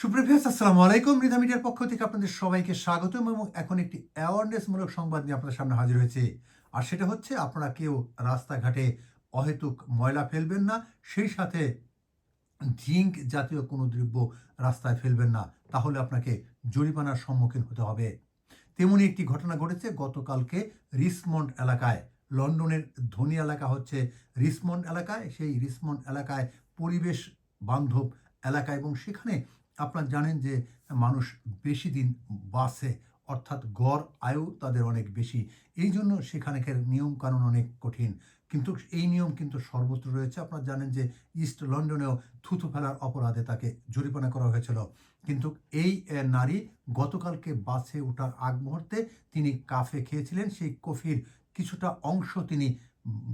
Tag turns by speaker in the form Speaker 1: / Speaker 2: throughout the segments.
Speaker 1: সুপ্রভিয়াস আসসালামু আলাইকুম। রিধা মিডিয়ার পক্ষ থেকে আপনাদের সবাইকে স্বাগতম এবং এখন একটি অ্যাওয়ারনেসমূলক সংবাদ নিয়ে আপনাদের সামনে হাজির হয়েছে। আর সেটা হচ্ছে, আপনারা কেউ রাস্তাঘাটে অহেতুক ময়লা ফেলবেন না, সেই সাথে জিঙ্ক জাতীয় কোনো দ্রব্য রাস্তায় ফেলবেন না, তাহলে আপনাকে জরিমানার সম্মুখীন হতে হবে। তেমনি একটি ঘটনা ঘটেছে গতকালকে রিসমন্ড এলাকায়। লন্ডনের ধনী এলাকা হচ্ছে রিসমন্ড এলাকায়। সেই রিসমন্ড এলাকায় পরিবেশ বান্ধব এলাকা এবং সেখানে আপনারা জানেন যে মানুষ বেশি দিন বাসে, অর্থাৎ গড় আয়ু তাদের অনেক বেশি। এই জন্য সেখানকার নিয়ম কানুন অনেক কঠিন। কিন্তু এই নিয়ম কিন্তু সর্বত্র রয়েছে। আপনারা জানেন যে ইস্ট লন্ডনেও থুতু ফেলার অপরাধে তাকে জরিমানা করা হয়েছিল। কিন্তু এই নারী গতকালকে বাসে ওঠার আগ মুহূর্তে তিনি কাফে খেয়েছিলেন। সেই কফির কিছুটা অংশ তিনি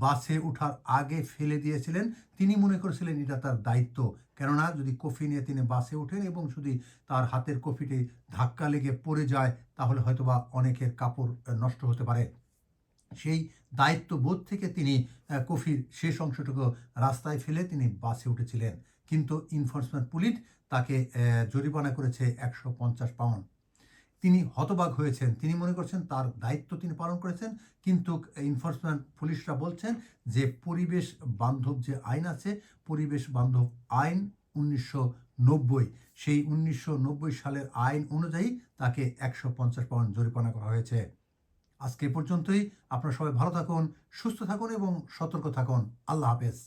Speaker 1: বাসে ওঠার আগে ফেলে দিয়েছিলেন। তিনি মনে করেছিলেন এটা তার দায়িত্ব। কেননা যদি কফি নিয়ে তিনি বাসে ওঠেন এবং যদি তার হাতের কফিটি ধাক্কা লেগে পড়ে যায়, তাহলে হয়তোবা অনেকের কাপড় নষ্ট হতে পারে। সেই দায়িত্ববোধ থেকে তিনি কফির শেষ অংশটুকু রাস্তায় ফেলে তিনি বাসে উঠেছিলেন। কিন্তু ইনফোর্সমেন্ট পুলিশ তাকে জরিমানা করেছে একশো পঞ্চাশ পাউন্ড তিনি হতবাক হয়েছেন। তিনি মনে করছেন তার দায়িত্ব তিনি পালন করেছেন। কিন্তু ইনফোর্সমেন্ট পুলিশরা বলছেন যে পরিবেশ বান্ধব যে আইন আছে, পরিবেশ বান্ধব আইন উনিশশো নব্বই। সেই উনিশশো নব্বই সালের আইন অনুযায়ী তাকে একশো পঞ্চাশ পাউন্ড জরিমানা করা হয়েছে। আজকে পর্যন্তই। আপনারা সবাই ভালো থাকুন, সুস্থ থাকুন এবং সতর্ক থাকুন। আল্লাহ হাফেজ।